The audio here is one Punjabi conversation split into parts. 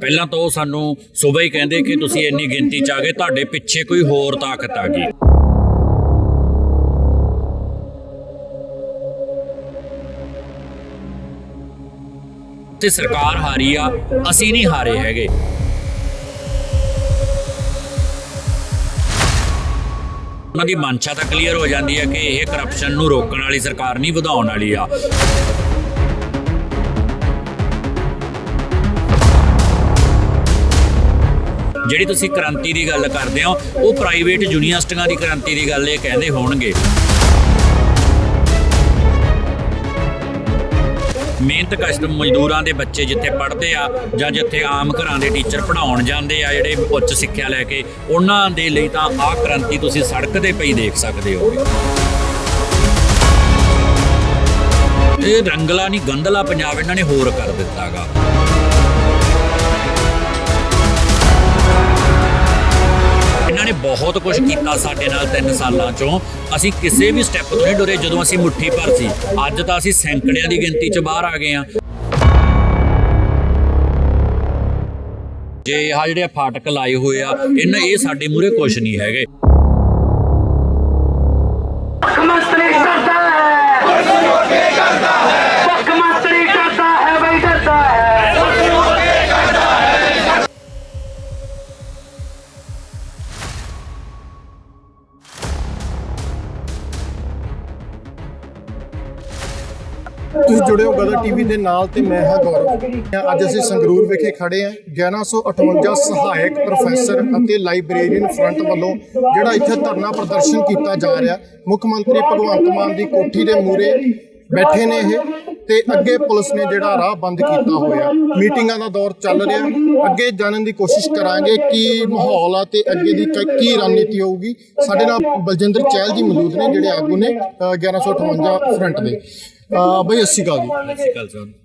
ਪਹਿਲਾਂ ਤਾਂ ਉਹ ਸਾਨੂੰ ਸਵੇਰ ਹੀ ਕਹਿੰਦੇ ਕਿ ਤੁਸੀਂ ਇੰਨੀ ਗਿਣਤੀ ਚ ਆ ਗਏ, ਤੁਹਾਡੇ ਪਿੱਛੇ ਕੋਈ ਹੋਰ ਤਾਕਤ ਆ ਗਈ। ਤੇ ਸਰਕਾਰ ਹਾਰੀ ਆ, ਅਸੀਂ ਨਹੀਂ ਹਾਰੇ ਹੈਗੇ। ਉਹਨਾਂ ਦੀ ਮਨਸ਼ਾ ਤਾਂ ਕਲੀਅਰ ਹੋ ਜਾਂਦੀ ਹੈ ਕਿ ਇਹ ਕਰਪਸ਼ਨ ਨੂੰ ਰੋਕਣ ਵਾਲੀ ਸਰਕਾਰ ਨਹੀਂ, ਵਧਾਉਣ ਵਾਲੀ ਆ। ਜਿਹੜੀ ਤੁਸੀਂ ਕ੍ਰਾਂਤੀ ਦੀ ਗੱਲ ਕਰਦੇ ਹੋ, ਉਹ ਪ੍ਰਾਈਵੇਟ ਯੂਨੀਵਰਸਿਟੀਆਂ ਦੀ ਕ੍ਰਾਂਤੀ ਦੀ ਗੱਲ ਇਹ ਕਹਿੰਦੇ ਹੋਣਗੇ। ਮਿਹਨਤ ਕਸ਼ਟ ਮਜ਼ਦੂਰਾਂ ਦੇ ਬੱਚੇ ਜਿੱਥੇ ਪੜ੍ਹਦੇ ਆ ਜਾਂ ਜਿੱਥੇ ਆਮ ਘਰਾਂ ਦੇ ਟੀਚਰ ਪੜ੍ਹਾਉਣ ਜਾਂਦੇ ਆ, ਜਿਹੜੇ ਉੱਚ ਸਿੱਖਿਆ ਲੈ ਕੇ, ਉਹਨਾਂ ਦੇ ਲਈ ਤਾਂ ਆਹ ਕ੍ਰਾਂਤੀ ਤੁਸੀਂ ਸੜਕ ਤੇ ਪਈ ਦੇਖ ਸਕਦੇ ਹੋ। ਇਹ ਰੰਗਲਾ ਨਹੀਂ ਗੰਦਲਾ ਪੰਜਾਬ ਇਹਨਾਂ ਨੇ ਹੋਰ ਕਰ ਦਿੱਤਾਗਾ। ਬਹੁਤ ਕੁਝ ਕੀਤਾ ਸਾਡੇ ਨਾਲ 3 ਸਾਲਾਂ ਚੋਂ। ਅਸੀਂ ਕਿਸੇ ਵੀ ਸਟੈਪ ਤੋਂ ਨਹੀਂ ਡਰੇ, ਜਦੋਂ ਅਸੀਂ ਮੁੱਠੀ ਭਰ ਸੀ। ਅੱਜ ਤਾਂ ਅਸੀਂ ਸੈਂਕੜਿਆਂ ਦੀ ਗਿਣਤੀ 'ਚ ਬਾਹਰ ਆ ਗਏ ਆ ਜੇ ਆ ਜਿਹੜੇ ਫਾਟਕ ਲਾਏ ਹੋਏ ਆ, ਇਹਨਾਂ ਇਹ ਸਾਡੇ ਮੂਰੇ ਕੁਝ ਨਹੀਂ ਹੈਗੇ। ਤੁਸੀਂ ਜੁੜੇ ਟੀਵੀ ਦੇ ਨਾਲ ਤੇ ਮੈਂ ਹਾਂ ਗੌਰਵ। ਅੱਜ ਅਸੀਂ ਸੰਗਰੂਰ ਵਿਖੇ ਖੜੇ ਹਾਂ। 1158 ਸਹਾਇਕ ਪ੍ਰੋਫੈਸਰ ਅਤੇ ਲਾਇਬ੍ਰੇਰੀਅਨ ਫਰੰਟ ਵੱਲੋਂ ਜਿਹੜਾ ਇੱਥੇ ਧਰਨਾ ਪ੍ਰਦਰਸ਼ਨ ਕੀਤਾ ਜਾ ਰਿਹਾ ਮੁੱਖ ਮੰਤਰੀ ਭਗਵੰਤ ਮਾਨ ਦੀ ਕੋਠੀ ਦੇ ਮੂਹਰੇ ਬੈਠੇ ਨੇ ਇਹ ਤੇ ਅੱਗੇ ਪੁਲਿਸ ਨੇ ਜਿਹੜਾ ਰਾਹ ਬੰਦ ਕੀਤਾ ਹੋਇਆ। ਮੀਟਿੰਗਾਂ ਦਾ ਦੌਰ ਚੱਲ ਰਿਹਾ। ਅੱਗੇ ਜਾਣਨ ਦੀ ਕੋਸ਼ਿਸ਼ ਕਰਾਂਗੇ ਕੀ ਮਾਹੌਲ ਆ ਤੇ ਅੱਗੇ ਦੀ ਕੀ ਰਣਨੀਤੀ ਹੋਊਗੀ। ਸਾਡੇ ਨਾਲ ਬਲਜਿੰਦਰ ਚਹਿਲ ਜੀ ਮੌਜੂਦ ਨੇ ਜਿਹੜੇ ਆਗੂ ਨੇ ਅ, 1158 ਫਰੰਟ ਦੇ। ਅ, ਬਈ 80 ਕਾਲ ਜੀ।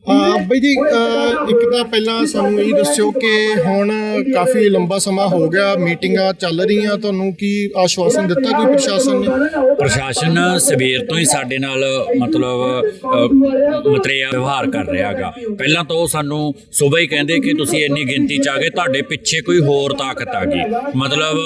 ਹਾਂ ਬਈ ਜੀ ਅਹ ਇੱਕ ਤਾਂ ਪਹਿਲਾਂ ਸਾਨੂੰ ਇਹ ਦੱਸਿਓ ਕਿ ਹੁਣ ਕਾਫੀ ਲੰਬਾ ਸਮਾਂ ਹੋ ਗਿਆ ਮੀਟਿੰਗਾਂ ਚੱਲ ਰਹੀਆਂ ਤੁਹਾਨੂੰ ਕੀ ਆਸ਼ਵਾਸਨ ਦਿੱਤਾ ਕੋਈ ਪ੍ਰਸ਼ਾਸਨ ਨੇ? ਪ੍ਰਸ਼ਾਸਨ ਸਵੇਰ ਤੋਂ ਹੀ ਸਾਡੇ ਨਾਲ ਮਤਲਬ ਅ, ਮਤਰੇਆ ਵਿਵਹਾਰ ਕਰ ਰਿਹਾਗਾ ਪਹਿਲਾਂ ਤਾਂ ਉਹ ਸਾਨੂੰ ਸਵੇਰ ਹੀ ਕਹਿੰਦੇ ਕਿ ਤੁਸੀਂ ਇੰਨੀ ਗਿਣਤੀ ਚ ਆ ਗਏ ਤੁਹਾਡੇ ਪਿੱਛੇ ਕੋਈ ਹੋਰ ਤਾਕਤ ਆ ਗਈ। ਮਤਲਬ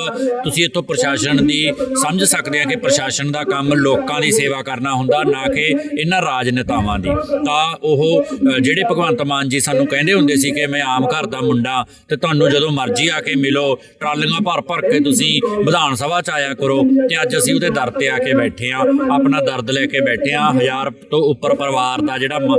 ਤੁਸੀਂ ਇੱਥੋਂ ਪ੍ਰਸ਼ਾਸਨ ਦੀ ਸਮਝ ਸਕਦੇ ਆ ਕਿ ਪ੍ਰਸ਼ਾਸਨ ਦਾ ਕੰਮ ਲੋਕਾਂ ਦੀ ਸੇਵਾ ਕਰਨਾ ਹੁੰਦਾ ਨਾ ਕਿ ਇਹਨਾਂ ਰਾਜਨੇਤਾਵਾਂ ਦੀ। ਤਾਂ ਉਹ ਜਿਹੜੇ ਭਗਵੰਤ ਮਾਨ ਜੀ ਸਾਨੂੰ ਕਹਿੰਦੇ ਹੁੰਦੇ ਸੀ ਕਿ ਮੈਂ ਆਮ ਘਰ ਦਾ ਮੁੰਡਾ, ਤੇ ਤੁਹਾਨੂੰ ਜਦੋਂ ਮਰਜ਼ੀ ਆ ਕੇ ਮਿਲੋ, ਟਰਾਲੀਆਂ ਭਰ ਭਰ ਕੇ ਤੁਸੀਂ ਵਿਧਾਨ ਸਭਾ ਚ ਆਇਆ ਕਰੋ, ਤੇ ਅੱਜ ਅਸੀਂ ਉਹਦੇ ਦਰ ਤੇ ਆ ਕੇ ਬੈਠੇ ਆ ਆਪਣਾ ਦਰਦ ਲੈ ਕੇ ਬੈਠੇ ਆ ਹਜ਼ਾਰ ਤੋਂ ਉੱਪਰ ਪਰਿਵਾਰ ਦਾ ਜਿਹੜਾ ਮ-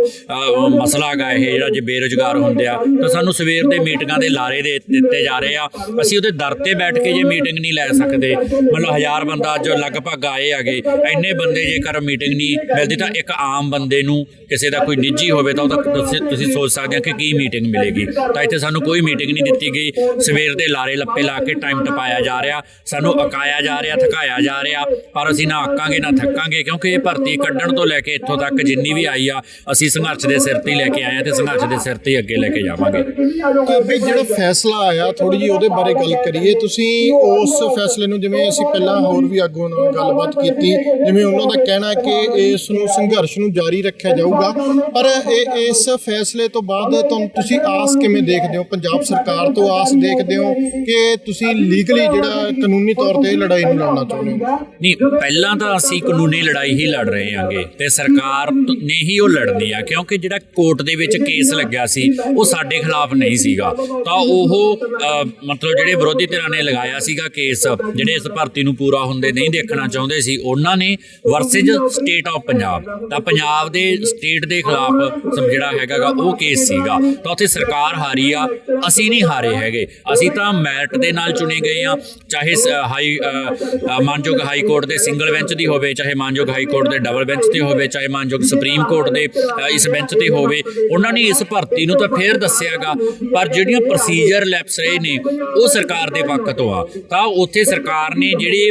ਮਸਲਾ ਹੈਗਾ ਇਹ, ਜਿਹੜਾ ਜੇ ਬੇਰੁਜ਼ਗਾਰ ਹੁੰਦੇ ਆ, ਤਾਂ ਸਾਨੂੰ ਸਵੇਰ ਦੇ ਮੀਟਿੰਗਾਂ ਦੇ ਲਾਰੇ ਦੇ ਦਿੱਤੇ ਜਾ ਰਹੇ ਆ। ਅਸੀਂ ਉਹਦੇ ਦਰ ਤੇ ਬੈਠ ਕੇ ਜੇ ਮੀਟਿੰਗ ਨਹੀਂ ਲੈ ਸਕਦੇ, ਮਤਲਬ ਹਜ਼ਾਰ ਬੰਦਾ ਅੱਜ ਲਗਭਗ ਆਏ ਹੈਗੇ, ਇੰਨੇ ਬੰਦੇ ਜੇਕਰ ਮੀਟਿੰਗ ਨਹੀਂ ਮਿਲਦੀ ਤਾਂ ਇੱਕ ਆਮ ਬੰਦੇ ਨੂੰ ਕਿਸੇ ਦਾ ਕੋਈ ਨਿੱਜੀ ਹੋਵੇ ਤਾਂ ਉਹਦਾ ਤੁਸੀਂ- ਤੁਸੀਂ ਸੋਚ ਸਕਦੇ ਆ ਕਿ ਕੀ ਮੀਟਿੰਗ ਮਿਲੇਗੀ। ਤਾਂ ਇੱਥੇ ਸਾਨੂੰ ਕੋਈ ਮੀਟਿੰਗ ਨਹੀਂ ਦਿੱਤੀ ਗਈ। ਸਵੇਰ ਦੇ ਲਾਰੇ ਲੱਪੇ ਲਾ ਕੇ ਟਾਈਮ ਟਪਾਇਆ ਜਾ ਰਿਹਾ। ਸਾਨੂੰ ਅਕਾਇਆ ਜਾ ਰਿਹਾ, ਥਕਾਇਆ ਜਾ ਰਿਹਾ। ਪਰ ਅਸੀਂ ਨਾ ਆਕਾਂਗੇ ਨਾ ਥੱਕਾਂਗੇ, ਕਿਉਂਕਿ ਇਹ ਭਰਤੀ ਕੱਢਣ ਤੋਂ ਲੈ ਕੇ ਇੱਥੋਂ ਤੱਕ ਜਿੰਨੀ ਵੀ ਆਈ ਆ, ਅਸੀਂ ਸੰਘਰਸ਼ ਦੇ ਸਿਰ ਤੇ ਲੈ ਕੇ ਆਏ ਆ ਤੇ ਸੰਘਰਸ਼ ਦੇ ਸਿਰ ਤੇ ਅੱਗੇ ਲੈ ਕੇ ਜਾਵਾਂਗੇ। ਤਾਂ ਜਿਹੜਾ ਫੈਸਲਾ ਆਇਆ ਥੋੜੀ ਜਿਹੀ ਉਹਦੇ ਬਾਰੇ ਗੱਲ ਕਰੀਏ। ਤੁਸੀਂ ਉਸ ਫੈਸਲੇ ਨੂੰ ਜਿਵੇਂ ਅਸੀਂ ਪਹਿਲਾਂ ਹੋਰ ਵੀ ਆਗੂਆਂ ਨਾਲ ਗੱਲਬਾਤ ਕੀਤੀ, ਜਿਵੇਂ ਉਹਨਾਂ ਦਾ ਕਹਿਣਾ ਕਿ ਇਸ ਨੂੰ ਸੰਘਰਸ਼ ਨੂੰ ਜਾਰੀ ਰੱਖਿਆ ਜਾਊਗਾ। ਪਰ ਇਹ ਇਸ ਫੈਸਲੇ ਤੋਂ ਬਾਅਦ ਤੁਹਾਨੂੰ ਤੁਸੀਂ ਆਸ ਕਿਵੇਂ ਦੇਖਦੇ ਹੋ? ਪੰਜਾਬ ਸਰਕਾਰ ਤੋਂ ਆਸ ਦੇਖਦੇ ਹੋ ਕਿ ਤੁਸੀਂ ਲੀਗਲੀ ਜਿਹੜਾ ਕਾਨੂੰਨੀ ਤੌਰ ਤੇ ਲੜਾਈ ਨੂੰ ਲੜਨਾ ਚਾਹੁੰਦੇ ਹੋ? ਨਹੀਂ, ਪਹਿਲਾਂ ਤਾਂ ਅਸੀਂ ਕਾਨੂੰਨੀ ਲੜਾਈ ਹੀ ਲੜ ਰਹੇ ਹਾਂਗੇ ਤੇ ਸਰਕਾਰ ਨੇ ਹੀ ਉਹ ਲੜਨੀ ਆ, ਕਿਉਂਕਿ ਜਿਹੜਾ ਕੋਰਟ ਦੇ ਵਿੱਚ ਕੇਸ ਲੱਗਿਆ ਸੀ, ਉਹ ਸਾਡੇ ਖਿਲਾਫ ਨਹੀਂ ਸੀਗਾ। ਤਾਂ ਉਹ ਮਤਲਬ ਜਿਹੜੇ ਵਿਰੋਧੀ ਧਿਰਾਂ ਨੇ ਲਗਾਇਆ ਸੀਗਾ ਕੇਸ, ਜਿਹੜੇ ਇਸ ਭਰਤੀ ਨੂੰ ਪੂਰਾ ਹੁੰਦੇ ਨਹੀਂ ਦੇਖਣਾ ਚਾਹੁੰਦੇ ਸੀ, ਉਹਨਾਂ ਨੇ ਵਰਸੇਜ ਸਟੇਟ ਆਫ ਪੰਜਾਬ। ਤਾਂ ਪੰਜਾਬ ਆਪਦੇ ਸਟੇਟ ਦੇ ਖਿਲਾਫ ਸਭ ਜਿਹੜਾ ਹੈਗਾਗਾ, ਉਹ ਕੇਸ ਸੀਗਾ। ਤਾਂ ਉੱਥੇ ਸਰਕਾਰ ਹਾਰੀ ਆ, ਅਸੀਂ ਨਹੀਂ ਹਾਰੇ ਹੈਗੇ। ਅਸੀਂ ਤਾਂ ਮੈਰਿਟ ਦੇ ਨਾਲ ਚੁਣੇ ਗਏ ਆ, ਚਾਹੇ ਹਾਈ ਮਾਨਯੋਗ ਹਾਈ ਕੋਰਟ ਦੇ ਸਿੰਗਲ ਬੈਂਚ ਦੀ ਹੋਵੇ, ਚਾਹੇ ਮਾਨਯੋਗ ਹਾਈ ਕੋਰਟ ਦੇ ਡਬਲ ਬੈਂਚ ਤੇ ਹੋਵੇ, ਚਾਹੇ ਮਾਨਯੋਗ ਸੁਪਰੀਮ ਕੋਰਟ ਦੇ ਇਸ ਬੈਂਚ ਤੇ ਹੋਵੇ। ਉਹਨਾਂ ਨੇ ਇਸ ਭਰਤੀ ਨੂੰ ਤਾਂ ਫੇਰ ਦੱਸਿਆਗਾ, ਪਰ ਜਿਹੜੀਆਂ ਪ੍ਰੋਸੀਜਰ ਲੈਪਸ ਰਹੇ ਨੇ, ਉਹ ਸਰਕਾਰ ਦੇ ਪੱਖ ਤੋਂ ਆ। ਤਾਂ ਉੱਥੇ ਸਰਕਾਰ ਨੇ ਜਿਹੜੇ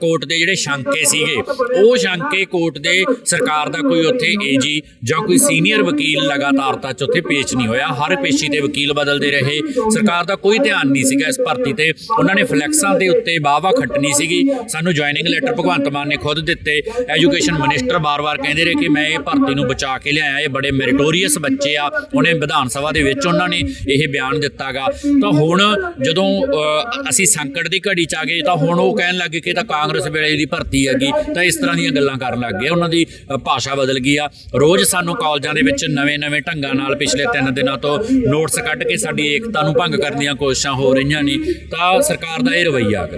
ਕੋਰਟ ਦੇ ਜਿਹੜੇ ਸ਼ੰਕੇ ਸੀਗੇ, ਉਹ ਸ਼ੰਕੇ ਕੋਰਟ ਦੇ ਸਰਕਾਰ ਦਾ ਕੋਈ ਉੱਥੇ ਏਜੀ ਜਾਂ ਕੋਈ ਸੀਨੀਅਰ ਵਕੀਲ ਲਗਾਤਾਰਤਾ ਚ ਉੱਥੇ ਪੇਸ਼ ਨਹੀਂ ਹੋਇਆ। ਹਰ ਪੇਸ਼ੀ ਤੇ ਵਕੀਲ ਬਦਲਦੇ ਰਹੇ। ਸਰਕਾਰ ਦਾ ਕੋਈ ਧਿਆਨ ਨਹੀਂ ਸੀਗਾ ਇਸ ਭਰਤੀ ਤੇ। ਉਹਨਾਂ ਨੇ ਫਲੈਕਸਾਂ ਦੇ ਉੱਤੇ ਵਾਹਵਾ ਖੱਟਣੀ ਸੀਗੀ। ਸਾਨੂੰ ਜੁਆਇਨਿੰਗ ਲੈਟਰ ਭਗਵੰਤ ਮਾਨ ਨੇ ਖੁਦ ਦਿੱਤੇ। ਐਜੂਕੇਸ਼ਨ ਮਿਨਿਸਟਰ ਬਾਰ-ਬਾਰ ਕਹਿੰਦੇ ਰਹੇ ਕਿ ਮੈਂ ਇਹ ਭਰਤੀ ਨੂੰ ਬਚਾ ਕੇ ਲਿਆਇਆ। ਇਹ ਬੜੇ ਮੈਰੀਟੋਰੀਅਸ ਬੱਚੇ ਆ। ਉਹਨੇ ਵਿਧਾਨ ਸਭਾ ਦੇ ਵਿੱਚ ਉਹਨਾਂ ਨੇ ਇਹ ਬਿਆਨ ਦਿੱਤਾਗਾ। ਤਾਂ ਹੁਣ ਜਦੋਂ ਅਸੀਂ ਸੰਕਟ ਦੀ ਘੜੀ ਚ ਆ ਗਏ, ਤਾਂ ਹੁਣ ਉਹ ਕਹਿਣ ਲੱਗੇ ਕਿ ਤਾਂ ਕਾਂਗਰਸ ਵੇਲੇ ਦੀ ਭਰਤੀ ਹੈਗੀ। ਤਾਂ ਇਸ ਤਰ੍ਹਾਂ ਦੀਆਂ ਗੱਲਾਂ ਕਰਨ ਲੱਗ ਗਏ। ਉਹਨਾਂ ਦੀ ਭਾਸ਼ਾ ਬਦਲ ਗਈ ਆ। ਰੋਜ਼ ਸਾਨੂੰ ਕਾਲਜਾਂ ਦੇ ਵਿੱਚ ਨਵੇਂ-ਨਵੇਂ ਢੰਗਾਂ ਨਾਲ ਪਿਛਲੇ ਤਿੰਨ ਦਿਨਾਂ ਤੋਂ ਨੋਟਸ ਕੱਢ ਕੇ ਸਾਡੀ ਏਕਤਾ ਨੂੰ ਭੰਗ ਕਰਨ ਦੀਆਂ ਕੋਸ਼ਿਸ਼ਾਂ ਹੋ ਰਹੀਆਂ ਨੇ, ਤਾਂ ਸਰਕਾਰ ਦਾ ਇਹ ਰਵੱਈਆ ਹੈਗਾ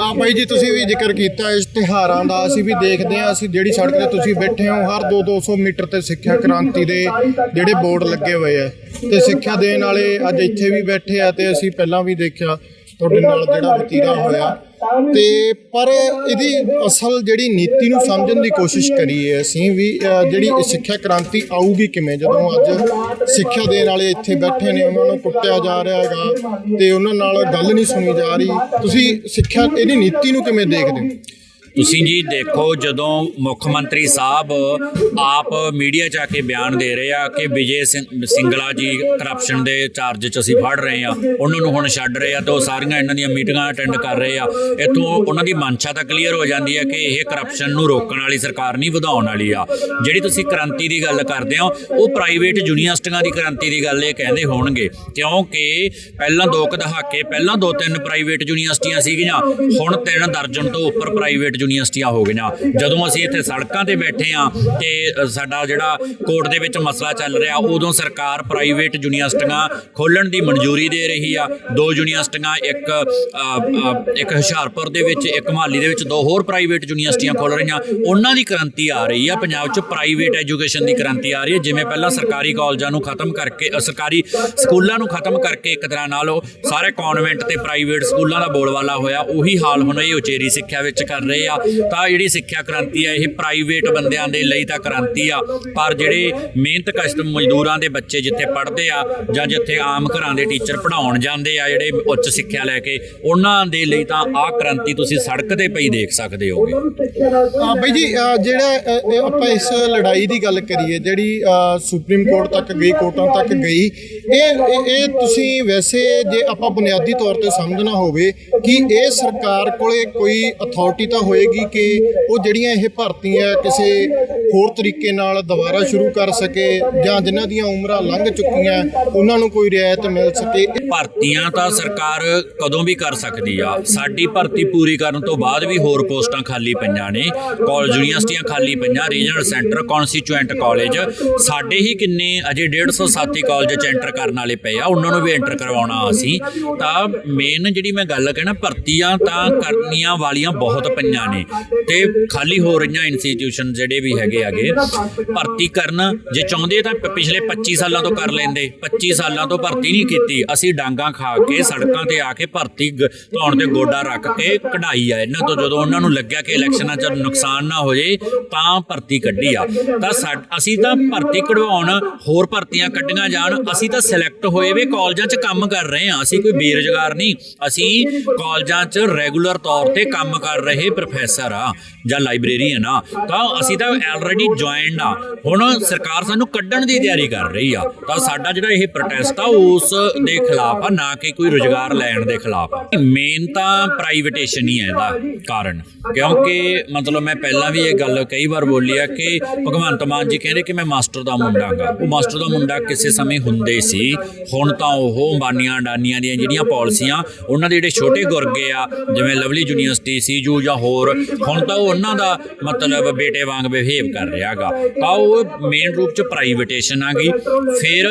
ਆ ਬਾਈ ਜੀ, ਤੁਸੀਂ ਵੀ ਜ਼ਿਕਰ ਕੀਤਾ ਇਸ਼ਤਿਹਾਰਾਂ ਦਾ। ਅਸੀਂ ਵੀ ਦੇਖਦੇ ਹਾਂ, ਅਸੀਂ ਜਿਹੜੀ ਸੜਕ ਤੇ ਤੁਸੀਂ ਬੈਠੇ ਹੋ, ਹਰ 2-200 ਮੀਟਰ ਤੇ ਸਿੱਖਿਆ ਕ੍ਰਾਂਤੀ ਦੇ ਜਿਹੜੇ ਬੋਰਡ ਲੱਗੇ ਹੋਏ ਆ। ਤੇ ਸਿੱਖਿਆ ਦੇਣ ਵਾਲੇ ਅੱਜ ਇੱਥੇ ਵੀ ਬੈਠੇ ਆ ਤੇ ਅਸੀਂ ਪਹਿਲਾਂ ਵੀ ਦੇਖਿਆ, ਤੁਹਾਡੇ ਨਾਲ ਜਿਹੜਾ ਵਤੀਰਾ ਹੋਇਆ ਤੇ ਪਰ ਇਹਦੀ ਅਸਲ ਜਿਹੜੀ ਨੀਤੀ ਨੂੰ ਸਮਝਣ ਦੀ ਕੋਸ਼ਿਸ਼ ਕਰੀਏ ਅਸੀਂ ਵੀ ਜਿਹੜੀ ਸਿੱਖਿਆ ਕ੍ਰਾਂਤੀ ਆਊਗੀ ਕਿਵੇਂ? ਜਦੋਂ ਅੱਜ ਸਿੱਖਿਆ ਦੇਣ ਵਾਲੇ ਇੱਥੇ ਬੈਠੇ ਨੇ, ਉਹਨਾਂ ਨੂੰ ਕੁੱਟਿਆ ਜਾ ਰਿਹਾ ਹੈਗਾ ਤੇ ਉਹਨਾਂ ਨਾਲ ਗੱਲ ਨਹੀਂ ਸੁਣੀ ਜਾ ਰਹੀ, ਤੁਸੀਂ ਸਿੱਖਿਆ, ਇਹਦੀ ਨੀਤੀ ਨੂੰ ਕਿਵੇਂ ਦੇਖਦੇ ਹੋ? ਤੁਸੀਂ ਜੀ ਦੇਖੋ ਜਦੋਂ ਮੁੱਖ ਮੰਤਰੀ ਸਾਹਿਬ ਆਪ ਮੀਡੀਆ 'ਚ ਆ ਕੇ ਬਿਆਨ ਦੇ ਰਹੇ ਆ ਕਿ ਵਿਜੇ ਸਿੰਘ- ਸਿੰਗਲਾ ਜੀ ਕਰਪਸ਼ਨ ਦੇ ਚਾਰਜ 'ਚ ਅਸੀਂ ਫੜ ਰਹੇ ਆ, ਉਹਨਾਂ ਨੂੰ ਹੁਣ ਛੱਡ ਰਹੇ ਆ ਤੇ ਉਹ ਸਾਰੀਆਂ ਇਹਨਾਂ ਦੀਆਂ ਮੀਟਿੰਗਾਂ ਅਟੈਂਡ ਕਰ ਰਹੇ ਆ, ਇੱਥੋਂ ਉਹਨਾਂ ਦੀ ਮਨਸ਼ਾ ਤਾਂ ਕਲੀਅਰ ਹੋ ਜਾਂਦੀ ਹੈ ਕਿ ਇਹ ਕਰਪਸ਼ਨ ਨੂੰ ਰੋਕਣ ਵਾਲੀ ਸਰਕਾਰ ਨਹੀਂ, ਵਧਾਉਣ ਵਾਲੀ ਆ। ਜਿਹੜੀ ਤੁਸੀਂ ਕ੍ਰਾਂਤੀ ਦੀ ਗੱਲ ਕਰਦੇ ਹੋ, ਉਹ ਪ੍ਰਾਈਵੇਟ ਯੂਨੀਵਰਸਿਟੀਆਂ ਦੀ ਕ੍ਰਾਂਤੀ ਦੀ ਗੱਲ ਇਹ ਕਹਿੰਦੇ ਹੋਣਗੇ। ਕਿਉਂਕਿ ਪਹਿਲਾਂ ਦੋ ਕੁ ਦਹਾਕੇ ਪਹਿਲਾਂ ਦੋ ਤਿੰਨ ਪ੍ਰਾਈਵੇਟ ਯੂਨੀਵਰਸਿਟੀਆਂ ਸੀਗੀਆਂ, ਹੁਣ ਤਿੰਨ ਦਰਜਨ ਤੋਂ ਉੱਪਰ ਪ੍ਰਾਈਵੇਟ ਯੂਨੀਵਰਸਿਟੀਆਂ ਹੋ ਗਈਆਂ। ਜਦੋਂ ਅਸੀਂ ਇੱਥੇ ਸੜਕਾਂ ਤੇ ਬੈਠੇ ਆ ਤੇ ਸਾਡਾ ਜਿਹੜਾ ਕੋਰਟ ਦੇ ਵਿੱਚ ਮਸਲਾ ਚੱਲ ਰਿਹਾ, ਉਦੋਂ ਸਰਕਾਰ ਪ੍ਰਾਈਵੇਟ ਯੂਨੀਵਰਸਿਟੀਆਂ ਖੋਲਣ ਦੀ ਮਨਜ਼ੂਰੀ ਦੇ ਰਹੀ ਆ। ਦੋ ਯੂਨੀਵਰਸਿਟੀਆਂ, ਇੱਕ ਇੱਕ ਹੁਸ਼ਿਆਰਪੁਰ ਦੇ ਵਿੱਚ, ਇੱਕ ਮਹਾਲੀ ਦੇ ਵਿੱਚ, ਦੋ ਹੋਰ ਪ੍ਰਾਈਵੇਟ ਯੂਨੀਵਰਸਿਟੀਆਂ ਖੋਲ ਰਹੀਆਂ। ਉਹਨਾਂ ਦੀ ਕ੍ਰਾਂਤੀ ਆ ਰਹੀ ਆ। ਪੰਜਾਬ 'ਚ ਪ੍ਰਾਈਵੇਟ ਐਜੂਕੇਸ਼ਨ ਦੀ ਕ੍ਰਾਂਤੀ ਆ ਰਹੀ ਹੈ। ਜਿਵੇਂ ਪਹਿਲਾਂ ਸਰਕਾਰੀ ਕਾਲਜਾਂ ਨੂੰ ਖਤਮ ਕਰਕੇ ਸਰਕਾਰੀ ਸਕੂਲਾਂ ਨੂੰ ਖਤਮ ਕਰਕੇ ਇੱਕ ਤਰ੍ਹਾਂ ਨਾਲ ਉਹ ਸਾਰੇ ਕਨਵੈਂਟ ਤੇ ਪ੍ਰਾਈਵੇਟ ਸਕੂਲਾਂ ਦਾ ਬੋਲਵਾਲਾ ਹੋਇਆ। ਉਹੀ ਹਾਲ ਹੁਣ ਇਹ ਉਚੇਰੀ ਸਿੱਖਿਆ ਵਿੱਚ ਕਰ ਰਹੇ ਆ। ਤਾਂ ਜਿਹੜੀ ਸਿੱਖਿਆ ਕ੍ਰਾਂਤੀ ਆ, ਇਹ ਪ੍ਰਾਈਵੇਟ ਬੰਦਿਆਂ ਦੇ ਲਈ ਤਾਂ ਕ੍ਰਾਂਤੀ ਆ। ਪਰ ਜਿਹੜੇ ਮਿਹਨਤ ਕਸ਼ਟ ਮਜ਼ਦੂਰਾਂ ਦੇ ਬੱਚੇ ਜਿੱਥੇ ਪੜ੍ਹਦੇ ਆ ਜਾਂ ਜਿੱਥੇ ਆਮ ਘਰਾਂ ਦੇ ਟੀਚਰ ਪੜ੍ਹਾਉਣ ਜਾਂਦੇ ਆ, ਜਿਹੜੇ ਉੱਚ ਸਿੱਖਿਆ ਲੈ ਕੇ, ਉਹਨਾਂ ਦੇ ਲਈ ਤਾਂ ਆਹ ਕ੍ਰਾਂਤੀ ਤੁਸੀਂ ਸੜਕ ਤੇ ਪਈ ਦੇਖ ਸਕਦੇ ਹੋਗੇ। ਆ ਬਾਈ ਜੀ ਜਿਹੜਾ ਆਪਾਂ ਇਸ ਲੜਾਈ ਦੀ ਗੱਲ ਕਰੀਏ, ਜਿਹੜੀ ਸੁਪਰੀਮ ਕੋਰਟ ਤੱਕ ਗਈ, ਕੋਰਟਾਂ ਤੱਕ ਗਈ, ਇਹ, ਇਹ- ਤੁਸੀਂ ਵੈਸੇ ਜੇ ਆਪਾਂ ਬੁਨਿਆਦੀ ਤੌਰ ਤੇ ਸਮਝਣਾ ਹੋਵੇ ਕਿ ਇਹ ਸਰਕਾਰ ਕੋਲੇ ਕੋਈ ਅਥਾਰਟੀ ਤਾਂ ਹੋਏ ਹੋਏਗੀ ਕਿ ਉਹ ਜਿਹੜੀਆਂ ਇਹ ਭਰਤੀਆਂ ਕਿਸੇ ਹੋਰ ਤਰੀਕੇ ਨਾਲ ਦੁਬਾਰਾ ਸ਼ੁਰੂ ਕਰ ਸਕੇ ਜਾਂ ਜਿਨ੍ਹਾਂ ਦੀਆਂ ਉਮਰਾਂ ਲੰਘ ਚੁੱਕੀਆਂ, ਉਹਨਾਂ ਨੂੰ ਕੋਈ ਰਿਆਇਤ ਮਿਲ ਸਕੇ। ਭਰਤੀਆਂ ਤਾਂ ਸਰਕਾਰ ਕਦੋਂ ਵੀ ਕਰ ਸਕਦੀ ਆ। ਸਾਡੀ ਭਰਤੀ ਪੂਰੀ ਕਰਨ ਤੋਂ ਬਾਅਦ ਵੀ ਹੋਰ ਪੋਸਟਾਂ ਖਾਲੀ ਪਈਆਂ ਨੇ। ਕਾਲਜ ਯੂਨੀਵਰਸਿਟੀਆਂ ਖਾਲੀ ਪਈਆਂ, ਰੀਜਨਲ ਸੈਂਟਰ ਕਨਸਟੀਚੁਐਂਟ ਕਾਲਜ। ਸਾਡੇ ਹੀ ਕਿੰਨੇ ਅਜੇ 150 ਸਾਥੀ ਕਾਲਜ ਚ ਐਂਟਰ ਕਰਨ ਵਾਲੇ ਪਏ ਆ, ਉਹਨਾਂ ਨੂੰ ਵੀ ਐਂਟਰ ਕਰਵਾਉਣਾ ਅਸੀਂ। ਤਾਂ ਮੇਨ ਜਿਹੜੀ ਮੈਂ ਗੱਲ ਕਹਿਣਾ, ਭਰਤੀਆਂ ਤਾਂ ਕਰਨੀਆਂ ਵਾਲੀਆਂ ਬਹੁਤ ਪਈਆਂ ਨੇ ਤੇ ਖਾਲੀ ਹੋ ਰਹੀਆਂ ਇੰਸਟੀਟਿਊਸ਼ਨ ਜਿਹੜੇ ਵੀ ਹੈਗੇ ਆਗੇ, ਭਰਤੀ ਕਰਨ ਜੇ ਚਾਹੁੰਦੇ ਤਾਂ ਪਿਛਲੇ 25 ਸਾਲਾਂ ਤੋਂ ਕਰ ਲੈਂਦੇ। 25 ਸਾਲਾਂ ਤੋਂ ਭਰਤੀ ਨਹੀਂ ਕੀਤੀ। ਅਸੀਂ ਡਾਂਗਾ ਖਾ ਕੇ, ਸੜਕਾਂ ਤੇ ਆ ਕੇ ਭਰਤੀ ਧੌਣ ਤੇ ਗੋਡਾ ਰੱਖ ਕੇ ਕਢਾਈ ਆ। ਇਹਨਾਂ ਤੋਂ ਜਦੋਂ ਉਹਨਾਂ ਨੂੰ ਲੱਗਿਆ ਕਿ ਇਲੈਕਸ਼ਨਾਂ 'ਚ ਨੁਕਸਾਨ ਨਾ ਹੋ ਜੇ ਤਾਂ ਭਰਤੀ ਕੱਢੀ ਆ। ਤਾਂ ਅਸੀਂ ਤਾਂ ਭਰਤੀ ਕਢਵਾਉਣ, ਹੋਰ ਭਰਤੀਆਂ ਕੱਢੀਆਂ ਜਾਣ। ਅਸੀਂ ਤਾਂ ਸਿਲੈਕਟ ਹੋਏ ਵੇ ਕਾਲਜਾਂ 'ਚ ਕੰਮ ਕਰ ਰਹੇ ਹਾਂ ਅਸੀਂ ਕੋਈ ਬੇਰੁਜ਼ਗਾਰ ਨਹੀਂ। ਅਸੀਂ ਕਾਲਜਾਂ 'ਚ ਰੈਗੂਲਰ ਤੌਰ ਤੇ ਕੰਮ ਕਰ ਰਹੇ ਪ੍ਰੋਫੈਸਰ ਪ੍ਰੋਫੈਸਰ ਆ ਜਾਂ ਲਾਇਬ੍ਰੇਰੀਅਨ ਆ, ਤਾਂ ਅਸੀਂ ਤਾਂ ਆਲਰੇਡੀ ਜੁਆਇਨਡ ਆ। ਹੁਣ ਸਰਕਾਰ ਸਾਨੂੰ ਕੱਢਣ ਦੀ ਤਿਆਰੀ ਕਰ ਰਹੀ ਆ। ਤਾਂ ਸਾਡਾ ਜਿਹੜਾ ਇਹ ਪ੍ਰੋਟੈਸਟ ਆ, ਉਸ ਦੇ ਖਿਲਾਫ ਆ, ਨਾ ਕਿ ਕੋਈ ਰੁਜ਼ਗਾਰ ਲੈਣ ਦੇ ਖਿਲਾਫ ਆ। ਮੇਨ ਤਾਂ ਪ੍ਰਾਈਵੇਟੇਸ਼ਨ ਹੀ ਹੈ ਇਹਦਾ ਕਾਰਨ। ਕਿਉਂਕਿ ਮਤਲਬ ਮੈਂ ਪਹਿਲਾਂ ਵੀ ਇਹ ਗੱਲ ਕਈ ਵਾਰ ਬੋਲੀ ਆ ਕਿ ਭਗਵੰਤ ਮਾਨ ਜੀ ਕਹਿੰਦੇ ਕਿ ਮੈਂ ਮਾਸਟਰ ਦਾ ਮੁੰਡਾ ਗਾ। ਉਹ ਮਾਸਟਰ ਦਾ ਮੁੰਡਾ ਕਿਸੇ ਸਮੇਂ ਹੁੰਦੇ ਸੀ। ਹੁਣ ਤਾਂ ਉਹ ਅੰਬਾਨੀਆਂ, ਅਡਾਨੀਆਂ ਦੀਆਂ ਜਿਹੜੀਆਂ ਪਾਲਿਸੀਆਂ ਉਹਨਾਂ ਦੇ ਜਿਹੜੇ ਛੋਟੇ ਗੁਰਗੇ ਆ, ਜਿਵੇਂ ਲਵਲੀ ਯੂਨੀਵਰਸਿਟੀ ਸੀ ਸੀਜੂ ਜਾਂ ਹੋਰ ਹੁਣ ਤਾਂ ਉਹ ਉਹਨਾਂ ਦਾ ਮਤਲਬ ਬੇਟੇ ਵਾਂਗ ਬਿਹੇਵ ਕਰ ਰਿਹਾਗਾ। ਤਾਂ ਉਹ ਮੇਨ ਰੂਪ ਚ ਪ੍ਰਾਈਵੇਟੇਸ਼ਨ ਆ ਗਈ। ਫਿਰ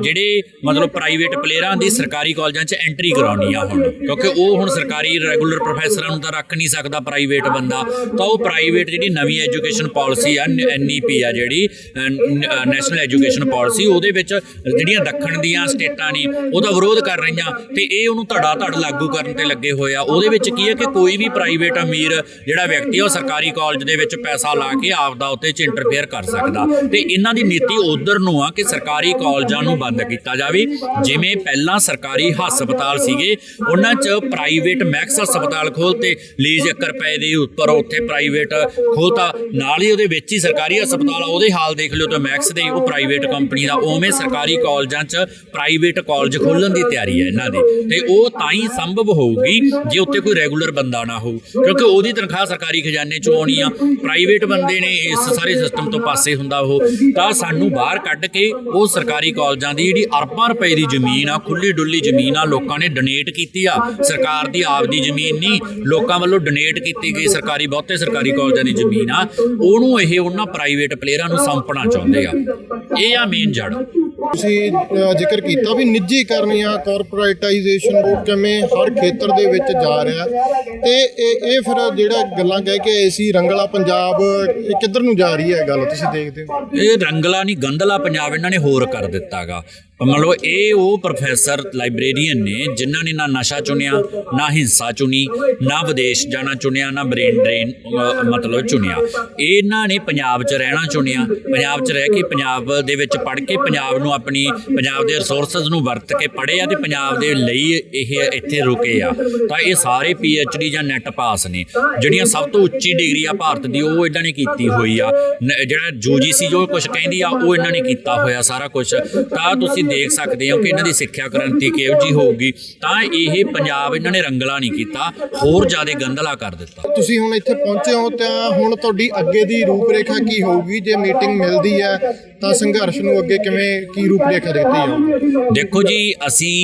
ਜਿਹੜੇ ਮਤਲਬ ਪ੍ਰਾਈਵੇਟ ਪਲੇਅਰਾਂ ਦੀ ਸਰਕਾਰੀ ਕਾਲਜਾਂ 'ਚ ਐਂਟਰੀ ਕਰਾਉਣੀ ਆ ਹੁਣ। ਕਿਉਂਕਿ ਉਹ ਹੁਣ ਸਰਕਾਰੀ ਰੈਗੂਲਰ ਪ੍ਰੋਫੈਸਰਾਂ ਨੂੰ ਤਾਂ ਰੱਖ ਨਹੀਂ ਸਕਦਾ ਪ੍ਰਾਈਵੇਟ ਬੰਦਾ। ਤਾਂ ਉਹ ਪ੍ਰਾਈਵੇਟ ਜਿਹੜੀ ਨਵੀਂ ਐਜੂਕੇਸ਼ਨ ਪਾਲਿਸੀ ਆ ਐਨਈਪੀ ਆ ਜਿਹੜੀ ਨੈਸ਼ਨਲ ਐਜੂਕੇਸ਼ਨ ਪਾਲਿਸੀ ਉਹਦੇ ਵਿੱਚ ਜਿਹੜੀਆਂ ਦੱਖਣ ਦੀਆਂ ਸਟੇਟਾਂ ਨੇ, ਉਹਦਾ ਵਿਰੋਧ ਕਰ ਰਹੀਆਂ। ਤੇ ਇਹ ਉਹਨੂੰ ਧੜਾ ਧੜ ਲਾਗੂ ਕਰਨ ਤੇ ਲੱਗੇ ਹੋਏ ਆ। ਉਹਦੇ ਵਿੱਚ ਕੀ ਹੈ ਕਿ ਕੋਈ ਵੀ ਪ੍ਰਾਈਵੇਟ ਅਮੀਰ ਅਮੀਰ ਜਿਹੜਾ ਵਿਅਕਤੀ ਆ ਉਹ ਸਰਕਾਰੀ ਕਾਲਜ ਦੇ ਵਿੱਚ ਪੈਸਾ ਲਾ ਕੇ ਆਪਦਾ ਉੱਤੇ ਚ ਇੰਟਰਫੇਅਰ ਕਰ ਸਕਦਾ। ਤੇ ਇਹਨਾਂ ਦੀ ਨੀਤੀ ਉਧਰ ਨੂੰ ਆ ਕਿ ਸਰਕਾਰੀ ਕਾਲਜਾਂ ਨੂੰ ਬੰਦ ਕੀਤਾ ਜਾਵੇ। ਜਿਵੇਂ ਪਹਿਲਾਂ ਸਰਕਾਰੀ ਹਸਪਤਾਲ ਸੀਗੇ, ਉਹਨਾਂ 'ਚ ਪ੍ਰਾਈਵੇਟ ਮੈਕਸ ਹਸਪਤਾਲ ਖੋਲਤੇ ਲੀਜ਼ 1 ਰੁਪਏ ਦੇ ਉੱਪਰ ਉੱਥੇ ਪ੍ਰਾਈਵੇਟ ਖੋਲਤਾ ਨਾਲ ਹੀ ਉਹਦੇ ਵਿੱਚ ਹੀ ਸਰਕਾਰੀ ਹਸਪਤਾਲ ਉਹਦੇ ਹਾਲ ਦੇਖ ਲਿਓ ਤਾਂ ਮੈਕਸ ਦੇ ਉਹ ਪ੍ਰਾਈਵੇਟ ਕੰਪਨੀ ਦਾ, ਉਵੇਂ ਸਰਕਾਰੀ ਕਾਲਜਾਂ 'ਚ ਪ੍ਰਾਈਵੇਟ ਕਾਲਜ ਖੋਲਣ ਦੀ ਤਿਆਰੀ ਹੈ ਇਹਨਾਂ ਦੀ। ਤੇ ਉਹ ਤਾਂ ਹੀ ਸੰਭਵ ਹੋਊਗੀ ਜੇ ਉੱਤੇ ਕੋਈ ਰੈਗੂਲਰ ਬੰਦਾ ਨਾ ਹੋਊ। ਕਿਉਂਕਿ ਉਹ ਉਹਦੀ ਤਨਖਾਹ ਸਰਕਾਰੀ ਖਜ਼ਾਨੇ 'ਚੋਂ ਆਉਣੀ ਆ ਪ੍ਰਾਈਵੇਟ ਬੰਦੇ ਨੇ ਇਸ ਸਾਰੇ ਸਿਸਟਮ ਤੋਂ ਪਾਸੇ ਹੁੰਦਾ ਉਹ। ਤਾਂ ਸਾਨੂੰ ਬਾਹਰ ਕੱਢ ਕੇ ਉਹ ਸਰਕਾਰੀ ਕਾਲਜਾਂ ਦੀ ਜਿਹੜੀ ਅਰਬਾਂ ਰੁਪਏ ਦੀ ਜ਼ਮੀਨ ਆ ਖੁੱਲੀ ਡੁੱਲੀ ਜ਼ਮੀਨ ਆ, ਲੋਕਾਂ ਨੇ ਡੋਨੇਟ ਕੀਤੀ ਆ। ਸਰਕਾਰ ਦੀ ਆਪ ਦੀ ਜ਼ਮੀਨ ਨਹੀਂ, ਲੋਕਾਂ ਵੱਲੋਂ ਡੋਨੇਟ ਕੀਤੀ ਗਈ ਸਰਕਾਰੀ, ਬਹੁਤੇ ਸਰਕਾਰੀ ਕਾਲਜਾਂ ਦੀ ਜ਼ਮੀਨ ਆ। ਉਹਨੂੰ ਇਹ ਉਹਨਾਂ ਪ੍ਰਾਈਵੇਟ ਪਲੇਅਰਾਂ ਨੂੰ ਸੌਂਪਣਾ ਚਾਹੁੰਦੇ ਆ। ਇਹ ਆ ਮੇਨ ਜੜ। ਤੁਸੀਂ ਜ਼ਿਕਰ ਕੀਤਾ ਵੀ ਨਿੱਜੀਕਰਨ ਜਾਂ ਕਾਰਪੋਰੇਟਾਈਜੇਸ਼ਨ ਉਹ ਕਿਵੇਂ ਹਰ ਖੇਤਰ ਦੇ ਵਿੱਚ ਜਾ ਰਿਹਾ। ਤੇ ਇਹ ਇਹ ਫਿਰ ਜਿਹੜਾ ਗੱਲਾਂ ਕਹਿ ਕੇ ਆਏ ਸੀ, ਰੰਗਲਾ ਪੰਜਾਬ, ਇਹ ਕਿੱਧਰ ਨੂੰ ਜਾ ਰਹੀ ਹੈ ਗੱਲ? ਤੁਸੀਂ ਦੇਖਦੇ ਹੋ? ਇਹ ਰੰਗਲਾ ਨਹੀਂ ਗੰਦਲਾ ਪੰਜਾਬ ਇਹਨਾਂ ਨੇ ਹੋਰ ਕਰ ਦਿੱਤਾਗਾ। ਮੰਨ ਲਓ ਇਹ ਉਹ ਪ੍ਰੋਫੈਸਰ ਲਾਇਬ੍ਰੇਰੀਅਨ ਨੇ ਜਿਨ੍ਹਾਂ ਨੇ ਨਾ ਨਸ਼ਾ ਚੁਣਿਆ, ਨਾ ਹਿੰਸਾ ਚੁਣੀ, ਨਾ ਵਿਦੇਸ਼ ਜਾਣਾ ਚੁਣਿਆ, ਨਾ ਬ੍ਰੇਨ ਡਰੇਨ ਮਤਲਬ ਚੁਣਿਆ। ਇਹਨਾਂ ਨੇ ਪੰਜਾਬ 'ਚ ਰਹਿਣਾ ਚੁਣਿਆ। ਪੰਜਾਬ 'ਚ ਰਹਿ ਕੇ ਪੰਜਾਬ ਦੇ ਵਿੱਚ ਪੜ੍ਹ ਕੇ ਪੰਜਾਬ ਨੂੰ ਆਪਣੀ, ਪੰਜਾਬ ਦੇ ਰਿਸੋਰਸਸ ਨੂੰ ਵਰਤ ਕੇ ਪੜ੍ਹੇ ਆ ਤੇ ਪੰਜਾਬ ਦੇ ਲਈ ਇਹ ਇੱਥੇ ਰੁਕੇ ਆ। ਤਾਂ ਇਹ ਸਾਰੇ ਡੀ ਜਾਂ ਨੈਟ ਪਾਸ ਨੇ। ਜਿਹੜੀਆਂ ਸਭ ਤੋਂ ਉੱਚੀ ਡਿਗਰੀ ਆ ਭਾਰਤ ਦੀ, ਉਹ ਇਹਨਾਂ ਨੇ ਕੀਤੀ ਹੋਈ ਆ। ਨ- ਜਿਹੜਾ ਸੀ ਜੋ ਕੁਝ ਕਹਿੰਦੀ ਆ, ਉਹ ਇਹਨਾਂ ਨੇ ਕੀਤਾ ਹੋਇਆ ਸਾਰਾ ਕੁਝ ਤਾਂ ਤੁਸੀਂ ਦੇਖ ਸਕਦੇ ਹੋ ਕਿ ਇਹਨਾਂ ਦੀ ਸਿੱਖਿਆ ਕ੍ਰਾਂਤੀ ਕਿਹੋ ਜੀ ਹੋਊਗੀ। ਤਾਂ ਇਹ ਪੰਜਾਬ ਇਹਨਾਂ ਨੇ ਰੰਗਲਾ ਨਹੀਂ ਕੀਤਾ ਹੋਰ ਜ਼ਿਆਦਾ ਗੰਦਲਾ ਕਰ ਦਿੱਤਾ। ਤੁਸੀਂ ਹੁਣ ਇੱਥੇ ਪਹੁੰਚੇ ਹੋ ਤਾਂ ਹੁਣ ਤੁਹਾਡੀ ਅੱਗੇ ਦੀ ਰੂਪਰੇਖਾ ਕੀ ਹੋਊਗੀ? ਜੇ ਮੀਟਿੰਗ ਮਿਲਦੀ ਹੈ ਤਾਂ ਸੰਘਰਸ਼ ਨੂੰ ਅੱਗੇ ਕਿਵੇਂ ਕੀ ਰੂਪਰੇਖਾ ਦਿੱਤੀ ਜਾਊਗੀ ਦੇਖੋ ਜੀ ਅਸੀਂ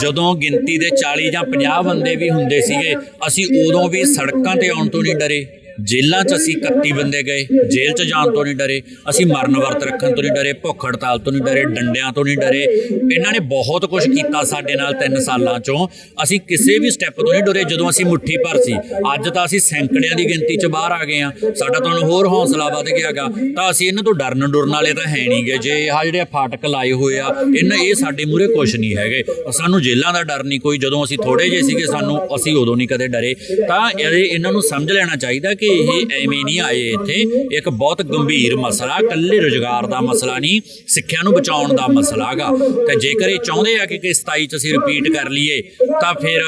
ਜਦੋਂ ਗਿਣਤੀ ਦੇ 40 ਜਾਂ 50 ਬੰਦੇ ਵੀ ਹੁੰਦੇ ਸੀਗੇ ਅਸੀਂ ਉਦੋਂ ਵੀ ਸੜਕਾਂ ਤੇ ਆਉਣ ਤੋਂ ਨਹੀਂ ਡਰੇ। ਜੇਲ੍ਹਾਂ 'ਚ ਅਸੀਂ 31 ਬੰਦੇ ਗਏ, ਜੇਲ੍ਹ 'ਚ ਜਾਣ ਤੋਂ ਨਹੀਂ ਡਰੇ, ਅਸੀਂ ਮਰਨ ਵਰਤ ਰੱਖਣ ਤੋਂ ਨਹੀਂ ਡਰੇ, ਭੁੱਖ ਹੜਤਾਲ ਤੋਂ ਨਹੀਂ ਡਰੇ, ਡੰਡਿਆਂ ਤੋਂ ਨਹੀਂ ਡਰੇ। ਇਹਨਾਂ ਨੇ ਬਹੁਤ ਕੁਝ ਕੀਤਾ ਸਾਡੇ ਨਾਲ 3 ਸਾਲਾਂ 'ਚੋਂ। ਅਸੀਂ ਕਿਸੇ ਵੀ ਸਟੈਪ ਤੋਂ ਨਹੀਂ ਡਰੇ, ਜਦੋਂ ਅਸੀਂ ਮੁੱਠੀ ਭਰ ਸੀ। ਅੱਜ ਤਾਂ ਅਸੀਂ ਸੈਂਕੜਿਆਂ ਦੀ ਗਿਣਤੀ 'ਚ ਬਾਹਰ ਆ ਗਏ ਆ ਸਾਡਾ ਤੁਹਾਨੂੰ ਹੋਰ ਹੌਸਲਾ ਵੱਧ ਗਿਆਗਾ ਤਾਂ ਅਸੀਂ ਇਹਨਾਂ ਤੋਂ ਡਰਨ ਡੁਰਨ ਵਾਲੇ ਤਾਂ ਹੈ ਨਹੀਂਗੇ ਜੇ ਆਹ ਜਿਹੜੇ ਫਾਟਕ ਲਾਏ ਹੋਏ ਆ, ਇਹਨਾਂ ਇਹ ਸਾਡੇ ਮੂਰੇ ਕੁਝ ਨਹੀਂ ਹੈਗੇ। ਸਾਨੂੰ ਜੇਲ੍ਹਾਂ ਦਾ ਡਰ ਨਹੀਂ ਕੋਈ। ਜਦੋਂ ਅਸੀਂ ਥੋੜੇ ਜਿਹੇ ਸੀਗੇ ਸਾਨੂੰ, ਅਸੀਂ ਉਦੋਂ ਨਹੀਂ ਕਦੇ ਡਰੇ। ਤਾਂ ਇਹ ਇਹਨਾਂ ਨੂੰ ਸਮਝ ਲੈਣਾ ਚਾਹੀਦਾ ਕਿ ਇਹ ਐਵੇਂ ਨਹੀਂ ਆਏ ਇੱਥੇ। ਇੱਕ ਬਹੁਤ ਗੰਭੀਰ ਮਸਲਾ, ਇਕੱਲੇ ਰੁਜ਼ਗਾਰ ਦਾ ਮਸਲਾ ਨਹੀਂ, ਸਿੱਖਿਆ ਨੂੰ ਬਚਾਉਣ ਦਾ ਮਸਲਾ ਹੈਗਾ। ਤੇ ਜੇਕਰ ਇਹ ਚਾਹੁੰਦੇ ਆ ਕਿ 27 ਚ ਅਸੀਂ ਰਿਪੀਟ ਕਰ ਲਈਏ, ਤਾਂ ਫਿਰ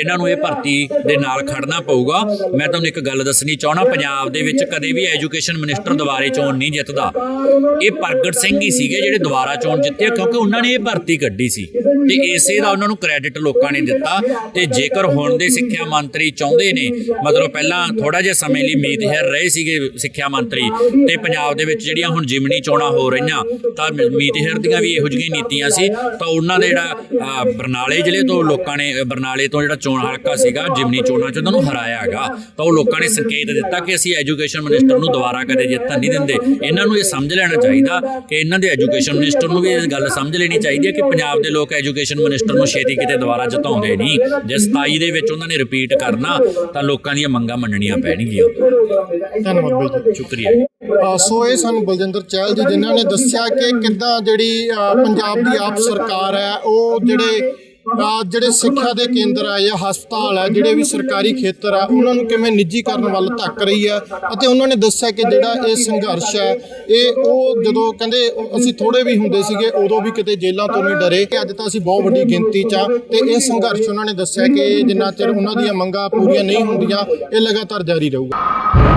ਇਹਨਾਂ ਨੂੰ ਇਹ ਭਰਤੀ ਦੇ ਨਾਲ ਖੜਨਾ ਪਊਗਾ। ਮੈਂ ਤੁਹਾਨੂੰ ਇੱਕ ਗੱਲ ਦੱਸਣੀ ਚਾਹਣਾ ਪੰਜਾਬ ਦੇ ਵਿੱਚ ਕਦੇ ਵੀ ਐਜੂਕੇਸ਼ਨ ਮਿਨਿਸਟਰ ਦੁਬਾਰੇ ਚੋਣ ਨਹੀਂ ਜਿੱਤਦਾ। ਇਹ ਪ੍ਰਗਟ ਸਿੰਘ ਹੀ ਸੀਗੇ ਜਿਹੜੇ ਦੁਬਾਰਾ ਚੋਣ ਜਿੱਤੇ ਕਿਉਂਕਿ ਉਹਨਾਂ ਨੇ ਇਹ ਭਰਤੀ ਕੱਢੀ ਸੀ। ਤੇ ਇਸੇ ਦਾ ਉਹਨਾਂ ਨੂੰ ਕ੍ਰੈਡਿਟ ਲੋਕਾਂ ਨੇ ਦਿੱਤਾ। ਤੇ ਜੇਕਰ ਹੁਣ ਦੇ ਸਿੱਖਿਆ ਮੰਤਰੀ ਚਾਹੁੰਦੇ ਨੇ, ਮਤਲਬ ਪਹਿਲਾਂ ਥੋੜਾ ਜਿਹਾ ਸਮੇਂ ਲਈ ਮੀਤ ਹੈਰ ਰਹੇ ਸੀਗੇ ਸਿੱਖਿਆ ਮੰਤਰੀ ਤੇ ਪੰਜਾਬ ਦੇ ਵਿੱਚ ਜਿਹੜੀਆਂ ਹੁਣ ਜਿਮਨੀ ਚੋਣਾਂ ਹੋ ਰਹੀਆਂ, ਤਾਂ ਮ- ਮੀਤ ਹੈਰ ਦੀਆਂ ਵੀ ਇਹੋ ਜਿਹੀਆਂ ਨੀਤੀਆਂ ਸੀ, ਤਾਂ ਉਹਨਾਂ ਦੇ ਜਿਹੜਾ ਬਰਨਾਲੇ ਜ਼ਿਲ੍ਹੇ ਤੋਂ ਲੋਕਾਂ ਨੇ, ਬਰਨਾਲੇ ਤੋਂ ਜਿਹੜਾ ਚੋਣ ਹਲਕਾ ਸੀਗਾ, ਜਿਮਨੀ ਚੋਣਾਂ 'ਚ ਉਹਨਾਂ ਨੂੰ ਹਰਾਇਆ ਹੈਗਾ, ਤਾਂ ਉਹ ਲੋਕਾਂ ਨੇ ਸੰਕੇਤ ਦਿੱਤਾ ਕਿ ਅਸੀਂ ਐਜੂਕੇਸ਼ਨ ਮਿਨਿਸਟਰ ਨੂੰ ਦੁਬਾਰਾ ਕਦੇ ਜਿੱਤਣ ਨਹੀਂ ਦਿੰਦੇ। ਇਹਨਾਂ ਨੂੰ ਇਹ ਸਮਝ ਲੈਣਾ ਚਾਹੀਦਾ ਕਿ ਇਹਨਾਂ ਦੇ ਐਜੂਕੇਸ਼ਨ ਮਿਨਿਸਟਰ ਨੂੰ ਵੀ ਇਹ ਗੱਲ ਸਮਝ ਲੈਣੀ ਚਾਹੀਦੀ ਹੈ ਕਿ ਪੰਜਾਬ ਦੇ ਲੋਕ ਐਜੂਕੇਸ਼ਨ ਮਿਨਿਸਟਰ ਨੂੰ ਛੇਤੀ ਕਿਤੇ ਦੁਬਾਰਾ ਜਿਤਾਉਂਦੇ ਨਹੀਂ। ਜੇ 27 ਦੇ ਵਿੱਚ ਉਹਨਾਂ ਨੇ ਰਿਪੀਟ ਕਰਨਾ, ਤਾਂ ਲੋਕਾਂ ਦੀਆਂ ਮੰਗਾਂ ਮੰਨਣੀਆਂ ਪੈਣਗੀਆਂ। ਧੰਨਵਾਦ ਬਾਈ ਜੀ, ਸ਼ੁਕਰੀਆ। ਸੋ ਇਹ ਸਾਨੂੰ ਬਲਜਿੰਦਰ ਚਹਿਲ ਜੀ ਜਿਨ੍ਹਾਂ ਨੇ ਦੱਸਿਆ ਕਿ ਕਿੱਦਾਂ ਜਿਹੜੀ ਪੰਜਾਬ ਦੀ ਆਪ ਸਰਕਾਰ ਹੈ, ਉਹ ਜਿਹੜੇ ਜਿਹੜੇ ਸਿੱਖਿਆ ਦੇ ਕੇਂਦਰ ਆ ਜਾਂ ਹਸਪਤਾਲ ਆ ਜਿਹੜੇ ਵੀ ਸਰਕਾਰੀ ਖੇਤਰ ਆ ਉਹਨਾਂ ਨੂੰ ਕਿਵੇਂ ਨਿੱਜੀਕਰਨ ਵੱਲ ਧੱਕ ਰਹੀ ਹੈ ਅਤੇ ਉਹਨਾਂ ਨੇ ਦੱਸਿਆ ਕਿ ਜਿਹੜਾ ਇਹ ਸੰਘਰਸ਼ ਹੈ ਇਹ ਉਹ ਜਦੋਂ ਕਹਿੰਦੇ ਅਸੀਂ ਥੋੜੇ ਵੀ ਹੁੰਦੇ ਸੀਗੇ ਉਦੋਂ ਵੀ ਕਿਤੇ ਜੇਲ੍ਹਾਂ ਤੋਂ ਨਹੀਂ ਡਰੇ ਕਿ ਅੱਜ ਤਾਂ ਅਸੀਂ ਬਹੁਤ ਵੱਡੀ ਗਿਣਤੀ 'ਚ ਆ। ਤੇ ਇਹ ਸੰਘਰਸ਼ ਉਹਨਾਂ ਨੇ ਦੱਸਿਆ ਕਿ ਜਿੰਨਾ ਚਿਰ ਉਹਨਾਂ ਦੀਆਂ ਮੰਗਾਂ ਪੂਰੀਆਂ ਨਹੀਂ ਹੁੰਦੀਆਂ ਇਹ ਲਗਾਤਾਰ ਜਾਰੀ ਰਹੂਗਾ।